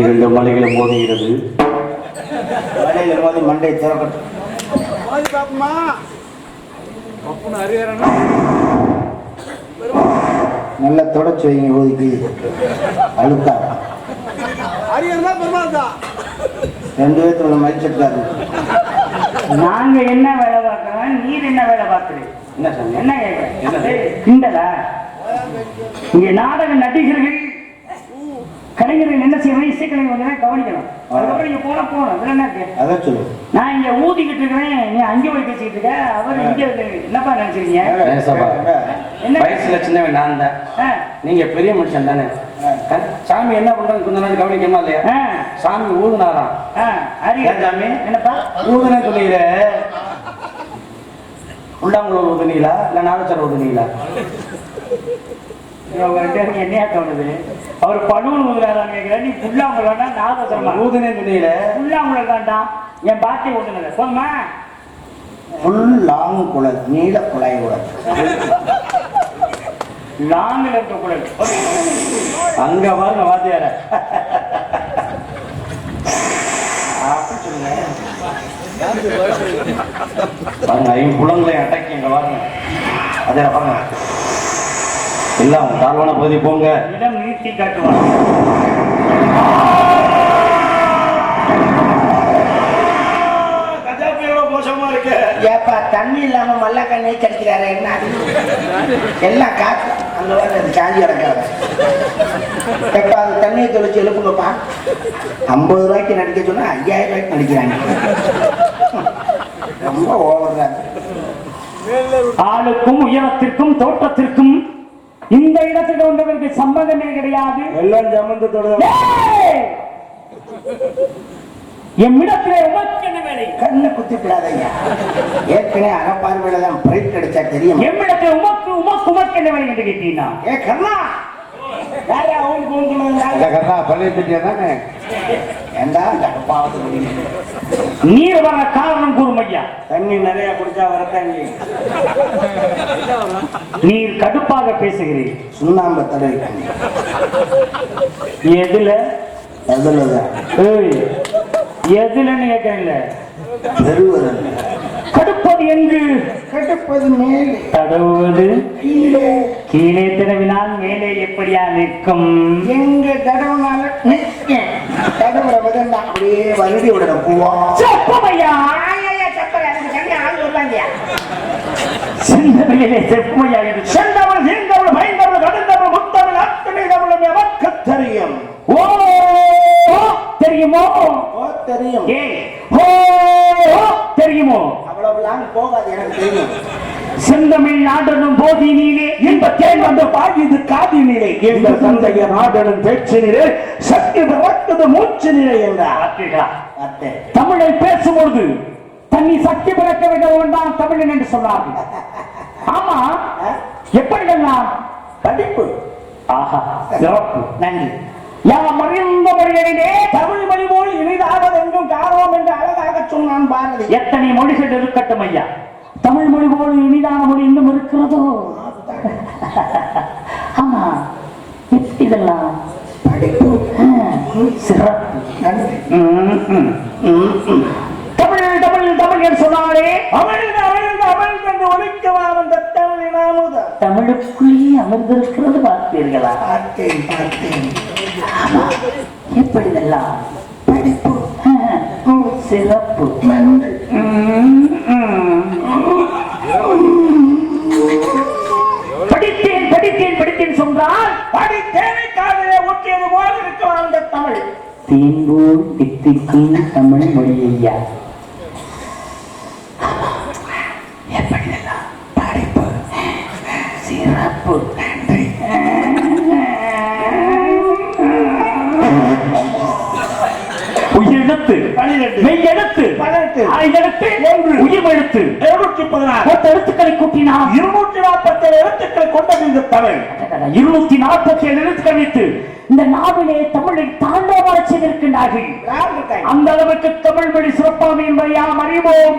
இரண்டு மலைகளும் மோதுகிறது. மலையில மோதி மண்டை திறக்கட்டும். நல்லா தொடச்சு வைங்க ஒதுக்கி தான். ரெண்டு பேர்த்துல மதிச்சிருக்காரு. நாங்க என்ன வேலை பார்க்கறோம்? நீர் என்ன வேலை பார்க்கறீங்க என்ன சாமி என்ன கேட்கிறேன் கிண்டலா? இங்க நாடக நடிகர்கள் கலைஞர்கள் என்ன செய்யணும் இசைக்கலைஞர் வந்து கவனிக்கணும். அதுக்கப்புறம் இங்க போன போகணும் இருக்கு? அதான் சொல்லு நான் இங்க ஊதிக்கிட்டு இருக்கிறேன். நீ அங்கே போய் பேசிக்கிட்டு இருக்க. அவர் இங்க. என்னப்பா நினைச்சிருக்கீங்க? வயசுல சின்னவன் நான் தான். நீங்க பெரிய மனுஷன் தானே? சாமி என்ன பண்றது கொஞ்ச நாள் கவனிக்கமா இல்லையா? சாமி ஊதுனாராம். சாமி? என்னப்பா? ஊதுனே சொல்லிடுற உள்ளாங்குளூர் ஊதுனீங்களா? இல்ல நாகச்சர ஊதுனீங்களா? என்னையா தோணுது அவர் பழுவன் முதலாதான் கேட்கிறேன் நீ புல்லாங்குழல்னா நாதசரமா ஊதுனே சொன்னீங்களே புல்லாங்குழல் தான்டா என் பாட்டி ஓட்டுனது போதுமா ஃபுல் லாங் குழல் நீல குழாய் குழல் லாங்கில் இருக்க குழல். அங்க பாருங்க வாத்தியார. அப்படி சொல்லுங்க. பாருங்க ஐம்புலங்களை அடக்கி அங்க பாருங்க. அதே பாருங்க. எல்லாம் தாழ்வான பகுதி போங்க. இடம் நீட்டி இருக்கு. ஏப்பா தண்ணி இல்லாம மல்லக்கா நீச்சல் அடிக்கிறாரு என்ன? எல்லாம் காத்து கிடக்காத எப்பா அது தண்ணியை தொலைச்சு எழுப்புங்கப்பா. ஐம்பது ரூபாய்க்கு நடிக்க சொன்னா ஐயாயிரம் ரூபாய்க்கு நடிக்கிறாங்க. சம்பந்தமே கிடையாது. எல்லாம் சம்பந்தத்தோட! எம்மிடத்திலே உமக்கு என்ன வேலை? கண்ணை குத்தி விடாதய்யா ஏற்கனவே அகப்பார்வையில தான் பிரைட் அடிச்சா தெரியும். எம்மிடத்தில் உமக்கு உமக்கு உமக்கு என்ன வேலை என்று கேட்டீங்கன்னா ஏ கண்ணா யாரா அவங்க கூண்டுனாங்க கண்ணா பழைய திட்டியா தானே ஏண்டா அந்த அப்பாவது முடியும் நீர் வர காரணம் கூறும் ஐயா. தண்ணி நிறைய குடிச்சா வரத்தாங்க. நீர் கடுப்பாக பேசுகிறீர். சுண்ணாம்பு தடவிட்டாங்க எதுல? அதுலதான் ஏய், எதுலன்னு கேட்கல பெருவரல் என்று கடுப்பது மேலே. தடவுவது கீழே. கீழே திரவினால் மேலே எப்படியா நிற்கும்? எங்க தடவுனால தடவுற விதம் அப்படியே வருடி விடணும் பூவா. செப்பமையா? சிந்தனையிலே செப்பமையா இது? செந்தவள் சீந்தவள் பயந்தவள் கடந்தவள் முத்தவள் அத்தனை தமிழும் எமக்கு தெரியும்? ஓ தெரியுமோ? தெரியும். ஏய். ஓ தெரியுமோ? அவ்வளவு லாங் போகாது எனக்கு தெரியும். செந்தமிழ் நாடனும் போதினிலே இன்பத்தேன் வந்து பாடியது காதினிலே இந்த தந்தைய நாடனும் பேச்சினிலே சக்தி பிறக்குது மூச்சு நிலை என்றார் தமிழை பேசும்பொழுது தன்னை சக்தி பிறக்க வேண்டும் தான் தமிழன் என்று சொன்னார்கள். ஆமா. எப்படியெல்லாம்? படிப்பு. ஆஹா சிறப்பு. நன்றி. யாம் அறிந்த மொழிகளிலே தமிழ் மொழி போல் இனிதாவது எங்கும் காரோம் என்று சொன்னான் பாரதி. எத்தனை மொழிகள் இருக்கட்டும் ஐயா? தமிழ் மொழி போல் இனிதான மொழி இன்னும் இருக்கிறதோ? ஆமா. இதெல்லாம். தமிழ் தமிழ் தமிழ் என்று சொன்னாலே அமிழ்ந்து அமிழ்ந்து அமிழ்ந்து என்று வந்த தமிழின் அமுத தமிழுக்குள்ளே அமர்ந்திருக்கிறது பார்த்தீர்களா? பார்த்தேன் பார்த்தேன். எப்படி இதெல்லாம் படிப்பு. ஆ, சிறப்பு நன்றி ம், ம். படித்தேன் படித்தேன் படித்தேன் சொன்னால். படித்தேனை காதலே ஒட்டியது போல இருக்கலாம் அந்த தமிழ். தேன்போல் தித்திக்கும் தமிழ் மொழி உயிரெழுத்து பனிரெண்டு. மெய்யெழுத்து பதினெட்டு. ஐந்தெழுத்து ஒன்று. உயிர்மெழுத்து இருநூற்றி பதினாறு மொத்த எழுத்துக்களை கூட்டினால் இருநூற்றி நாற்பத்தி ஏழு எழுத்துக்களை கொண்டது இந்த தமிழ் இருநூத்தி நாற்பத்தி ஏழு எழுத்துக்கள் வைத்து இந்த நாவிலே தமிழை தாண்டவமாக செய்திருக்கின்றார்கள்? அந்த அளவுக்கு தமிழ் மொழி சிறப்பான என்பதை அறிவோம்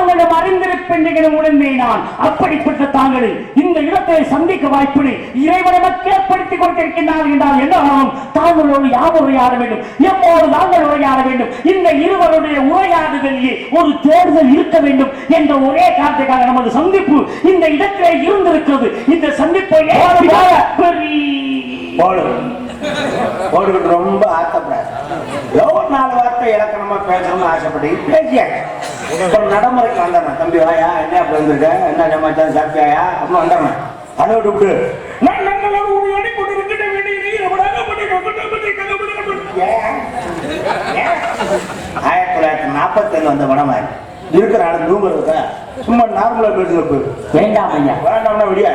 தாங்களும் அறிந்திருப்பேன் உணர்ந்தேன் நான் அப்படிப்பட்ட தாங்களை இந்த இடத்தை சந்திக்க வாய்ப்பினை இறைவன் நமக்கு ஏற்படுத்தி கொடுத்திருக்கின்றார் என்றால் என்ன ஆகும் தாங்களோடு யார் உரையாட வேண்டும்? எப்போது தாங்கள் உரையாட வேண்டும். இந்த இருவருடைய உரையாடுதலில் ஒரு தேர்தல் இருக்க வேண்டும் என்ற ஒரே காரணத்துக்காக நமது சந்திப்பு இந்த இடத்திலே இருந்திருக்கிறது. இந்த சந்திப்பை ரொம்ப ஆசைப்படாது நாலு வார்த்தை இலக்கணமா பேசணும்னு ஆசைப்பட்டு? பேசியாச்சு. ஒரு நடைமுறைக்கு வந்துடுறேன் தம்பி வாயா என்ன அப்படி வந்திருக்க? என்ன ஜமாச்சான் சாப்பிட்டாயா அப்படின்னு வந்துடுறேன் அதை விட்டு விட்டு நான் நங்களோடு உரையாடி வேண்டியதை பண்ணி ஆயிரத்தி தொள்ளாயிரத்தி நாற்பத்தேழு வந்த படம் இருக்கிற ஆளு தூங்குறதுக்கா சும்மா நார்மலா பேசுறப்ப வேண்டாம் ஐயா. வேண்டாம்னா விடியா